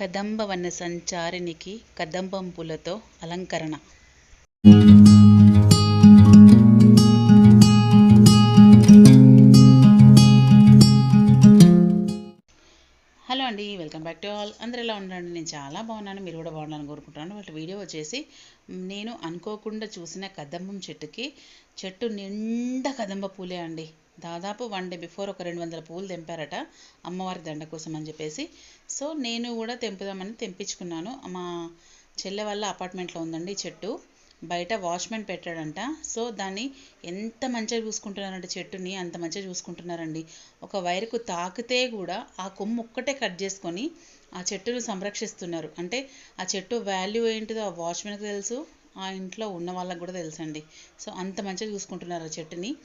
కదంబ వన సంచారినికి కదంబం పూలతో అలంకరణ. హలో అండి వెల్కమ్ బ్యాక్ టు ఆల్. అందరూ ఎలా ఉండండి? నేను చాలా బాగున్నాను. మీరు కూడా బాగున్నాను కోరుకుంటున్నాను. వాళ్ళ వీడియో వచ్చేసి నేను అనుకోకుండా చూసిన కదంబం చెట్టుకి చెట్టు నిండా కదంబ పూలే అండి. దాదాపు వన్ డే బిఫోర్ ఒక రెండు వందల పూలు తెంపారట అమ్మవారి దండ కోసం అని చెప్పేసి. సో నేను కూడా తెంపుదామని తెంపించుకున్నాను మా చెల్లె వాళ్ళ అపార్ట్మెంట్లో ఉందండి చెట్టు. బయట వాచ్మెన్ పెట్టాడంట. సో దాన్ని ఎంత మంచిగా చూసుకుంటున్నారంటే చెట్టుని అంత మంచిగా చూసుకుంటున్నారండి. ఒక వైర్కు తాకితే కూడా ఆ కొమ్ము ఒక్కటే కట్ చేసుకొని ఆ చెట్టును సంరక్షిస్తున్నారు. అంటే ఆ చెట్టు వాల్యూ ఏంటిదో ఆ వాచ్మెన్కి తెలుసు ఆ ఇంట్లో ఉన్న వాళ్ళకి కూడా తెలుసండి. సో అంత మంచిగా చూసుకుంటున్నారు ఆ చెట్టుని.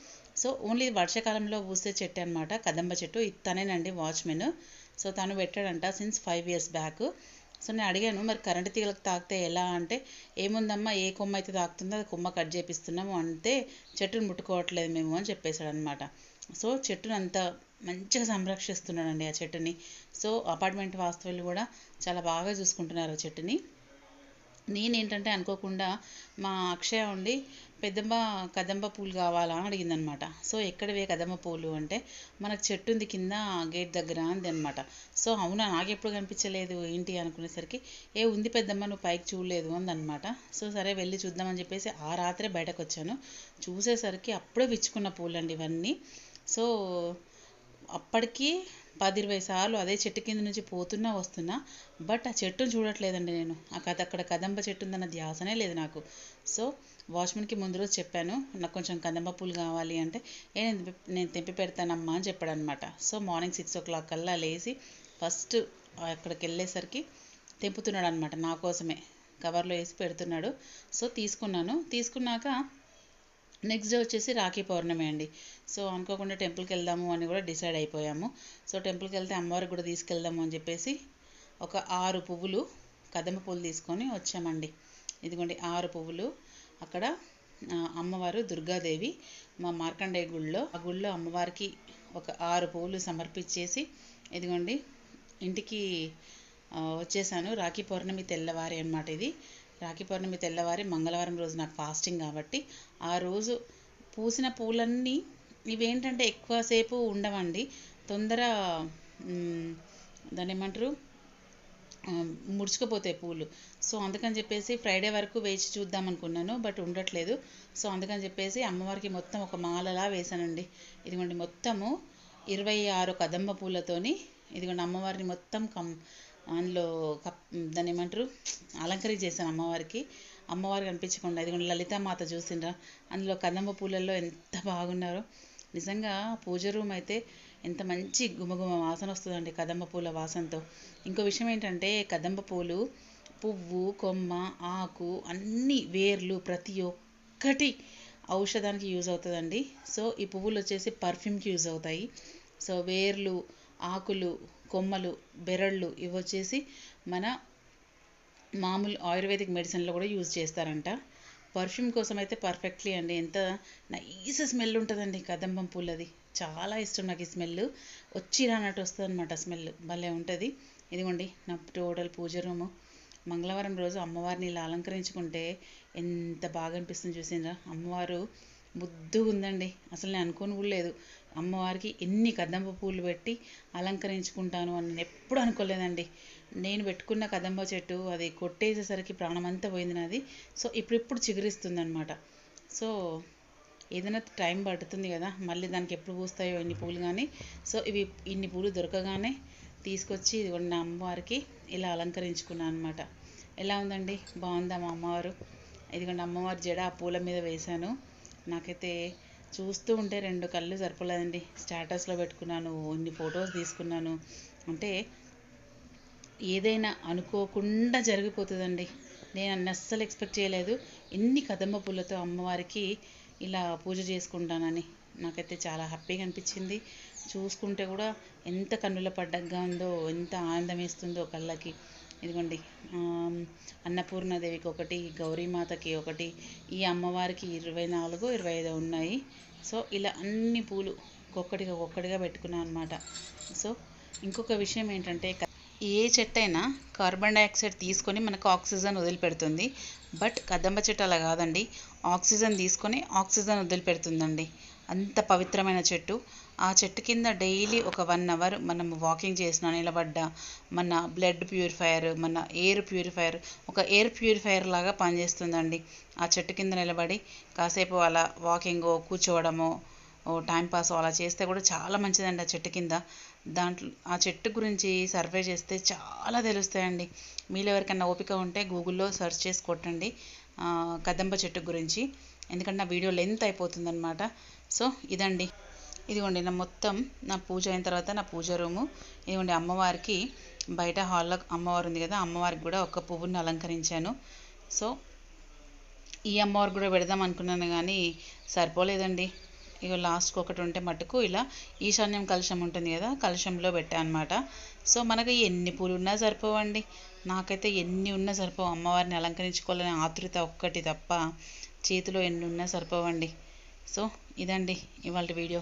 సో ఓన్లీ వర్షాకాలంలో పూసే చెట్టు అనమాట కదంబ చెట్టు. తనేనండి వాచ్మెన్ సో తను పెట్టాడంట since five years back so నేను అడిగాను మరి కరెంటు తీగలకు తాకితే ఎలా? అంటే ఏముందమ్మా ఏ కొమ్మ అయితే తాకుతుందో అది కొమ్మ కట్ చేపిస్తున్నాము. అంతే చెట్టును ముట్టుకోవట్లేదు మేము అని చెప్పేశాడు అనమాట సో చెట్టును అంత మంచిగా సంరక్షిస్తున్నాడండి ఆ చెట్టుని. సో అపార్ట్మెంట్ వాస్తవులు కూడా చాలా బాగా చూసుకుంటున్నారు ఆ చెట్టుని. నేనేంటంటే అనుకోకుండా మా అక్షయ ఉండి పెద్దమ్మ కదంబ పూలు కావాలా అని అడిగిందనమాట. సో ఎక్కడవే కదంబ పూలు అంటే మనకు చెట్టు ఉంది కింద గేట్ దగ్గర అంది అనమాట సో అవునా నాకు ఎప్పుడు కనిపించలేదు ఏంటి అనుకునేసరికి ఏ ఉంది పెద్దమ్మ నువ్వు పైకి చూడలేదు అందనమాట. సో సరే వెళ్ళి చూద్దామని చెప్పేసి ఆ రాత్రే బయటకు వచ్చాను. చూసేసరికి అప్పుడే విచ్చుకున్న పూలండి ఇవన్నీ. సో అప్పటికి పది ఇరవై సార్లు అదే చెట్టు కింద నుంచి పోతున్నా వస్తున్నా బట్ ఆ చెట్టును చూడట్లేదండి నేను. ఆ కథ అక్కడ కదంబ చెట్టు ఉందన్న ధ్యాసనే లేదు నాకు. సో వాచ్మెన్కి ముందు రోజు చెప్పాను నాకు కొంచెం కదంబ పూలు కావాలి అంటే ఏ నేను తెంపి- పెడతానమ్మా అని చెప్పాడు అనమాట so morning six o'clock కల్లా లేచి ఫస్ట్ అక్కడికి వెళ్ళేసరికి తెంపుతున్నాడు అనమాట నా కోసమే. కవర్లో వేసి పెడుతున్నాడు. సో తీసుకున్నాను. తీసుకున్నాక నెక్స్ట్ డే వచ్చేసి రాఖీ పౌర్ణమి అండి. సో అనుకోకుండా టెంపుల్కి వెళ్దాము అని కూడా డిసైడ్ అయిపోయాము. సో టెంపుల్కి వెళ్తే అమ్మవారికి కూడా తీసుకెళ్దాము అని చెప్పేసి ఒక ఆరు పువ్వులు కదమ పువ్వులు తీసుకొని వచ్చామండి. ఇదిగోండి ఆరు పువ్వులు. అక్కడ అమ్మవారు దుర్గాదేవి మా మార్కండేయ గుళ్ళో ఆ గుళ్ళో అమ్మవారికి ఒక ఆరు పువ్వులు సమర్పించేసి ఇదిగోండి ఇంటికి వచ్చేసాను. రాఖీ పౌర్ణమి తెల్లవారి అన్నమాట ఇది. రాఖీ పౌర్ణమి తెల్లవారి మంగళవారం రోజు నాకు ఫాస్టింగ్ కాబట్టి ఆ రోజు పూసిన పూలన్నీ ఇవేంటంటే ఎక్కువసేపు ఉండవండి. తొందర దాని ఏమంటారు? ముడుచుకుపోతాయి పూలు. సో అందుకని చెప్పేసి ఫ్రైడే వరకు వేచి చూద్దాం అనుకున్నాను బట్ ఉండట్లేదు. సో అందుకని చెప్పేసి అమ్మవారికి మొత్తం ఒక మాలలా వేశానండి. ఇదిగోండి మొత్తము ఇరవై ఆరు కదంబ పూలతోని ఇదిగోండి అమ్మవారిని మొత్తం కం అందులో కప్ దాన్ని ఏమంటారు? అలంకరించేసాను అమ్మవారికి. అమ్మవారు కనిపించకుండా ఇదిగోండి లలితామాత చూసిండ్రా. అందులో కదంబ పూలల్లో ఎంత బాగున్నారో. నిజంగా పూజ రూమ్ అయితే ఎంత మంచి గుమగుమ వాసన వస్తుందండి కదంబ పూల వాసనతో. ఇంకో విషయం ఏంటంటే కదంబ పూలు పువ్వు కొమ్మ ఆకు అన్ని వేర్లు ప్రతి ఒక్కటి ఔషధానికి యూజ్ అవుతుందండి. సో ఈ పువ్వులు వచ్చేసి పర్ఫ్యూమ్కి యూజ్ అవుతాయి. సో వేర్లు ఆకులు కొమ్మలు బెరళ్ళు ఇవి వచ్చేసి మన మామూలు ఆయుర్వేదిక్ మెడిసిన్లో కూడా యూజ్ చేస్తారంట. పర్ఫ్యూమ్ కోసం అయితే పర్ఫెక్ట్లీ అండి. ఎంత నైస్ స్మెల్ ఉంటుందండి కదంబం పూలది. చాలా ఇష్టం నాకు ఈ స్మెల్. వచ్చి రానట్టు వస్తుంది అనమాట స్మెల్. భలే ఉంటుంది. ఇదిగోండి నా టోటల్ పూజ రూము. మంగళవారం రోజు అమ్మవారిని ఇలా అలంకరించుకుంటే ఎంత బాగా అనిపిస్తుంది చూసిండ్రా. అమ్మవారు ముద్దుగా ఉందండి అసలు నేను అనుకోని కూడా లేదు. అమ్మవారికి ఎన్ని కదంబ పూలు పెట్టి అలంకరించుకుంటాను అని నేను ఎప్పుడు అనుకోలేదండి. నేను పెట్టుకున్న కదంబ చెట్టు అది కొట్టేసేసరికి ప్రాణమంతా పోయింది నాది. సో ఇప్పుడిప్పుడు చిగురిస్తుంది అనమాట సో ఏదైనా టైం పడుతుంది కదా మళ్ళీ దానికి ఎప్పుడు పూస్తాయో ఇన్ని పూలు కానీ సో ఇవి ఇన్ని పూలు దొరకగానే తీసుకొచ్చి ఇదిగోండి నా అమ్మవారికి ఇలా అలంకరించుకున్నాను అనమాట ఎలా ఉందండి? బాగుందా మా అమ్మవారు? ఇదిగోండి అమ్మవారి జడ ఆ పూల మీద వేశాను. నాకైతే చూస్తూ ఉంటే రెండు కళ్ళు సరిపోలేదండి. స్టేటస్లో పెట్టుకున్నాను ఇన్ని ఫొటోస్ తీసుకున్నాను. అంటే ఏదైనా అనుకోకుండా జరిగిపోతుందండి. నేను అన్ని అస్సలు ఎక్స్పెక్ట్ చేయలేదు. ఎన్ని కదంబ పూలతో అమ్మవారికి ఇలా పూజ చేసుకుంటానని నాకైతే చాలా హ్యాపీగా అనిపించింది. చూసుకుంటే కూడా ఎంత కన్నుల పండగగా ఉందో ఎంత ఆనందం వేస్తుందో కళ్ళకి. ఇదిగోండి అన్నపూర్ణాదేవికి ఒకటి గౌరీమాతకి ఒకటి ఈ అమ్మవారికి ఇరవై నాలుగు ఇరవై ఐదు ఉన్నాయి. సో ఇలా అన్ని పూలు ఒక్కొక్కటిగా ఒక్కొక్కటిగా పెట్టుకున్నాను అనమాట సో ఇంకొక విషయం ఏంటంటే ఏ చెట్టు అయినా కార్బన్ డైఆక్సైడ్ తీసుకొని మనకు ఆక్సిజన్ వదిలిపెడుతుంది. బట్ కదంబ చెట్టు అలా కాదండి. ఆక్సిజన్ తీసుకొని ఆక్సిజన్ వదిలిపెడుతుందండి. అంత పవిత్రమైన చెట్టు. ఆ చెట్టు కింద డైలీ ఒక వన్ అవర్ మనం వాకింగ్ చేసిన నిలబడ్డ మన బ్లడ్ ప్యూరిఫైయర్ మన ఎయిర్ ప్యూరిఫైయర్ ఒక ఎయిర్ ప్యూరిఫైయర్ లాగా పనిచేస్తుందండి. ఆ చెట్టు కింద నిలబడి కాసేపు అలా వాకింగ్ కూర్చోవడమో ఓ టైం పాస్ అలా చేస్తే కూడా చాలా మంచిదండి ఆ చెట్టు కింద. దాంట్లో ఆ చెట్టు గురించి సర్వే చేస్తే చాలా తెలుస్తాయండి. మీలో ఎవరికైనా ఓపిక ఉంటే గూగుల్లో సెర్చ్ చేసి కొట్టండి కదంబ చెట్టు గురించి. ఎందుకంటే నా వీడియో లెంత్ అయిపోతుందన్నమాట. సో ఇదండి. ఇదిగోండి నా మొత్తం నా పూజ అయిన తర్వాత నా పూజ రూము. ఇదిగోండి అమ్మవారికి బయట హాల్లో అమ్మవారు ఉంది కదా అమ్మవారికి కూడా ఒక పువ్వుని అలంకరించాను. సో ఈ అమ్మవారికి కూడా పెడదాం అనుకున్నాను కానీ సరిపోలేదండి. ఇక లాస్ట్కి ఒకటి ఉంటే మటుకు ఇలా ఈశాన్యం కలశం ఉంటుంది కదా కలశంలో పెట్టా అనమాట సో మనకు ఎన్ని పూలు ఉన్నా సరిపోవండి. నాకైతే ఎన్ని ఉన్నా సరిపోవు. అమ్మవారిని అలంకరించుకోవాలనే ఆతృత ఒక్కటి తప్ప చేతిలో ఎన్ని ఉన్నా సరిపోవండి. సో ఇదండి ఇవాళ వీడియో.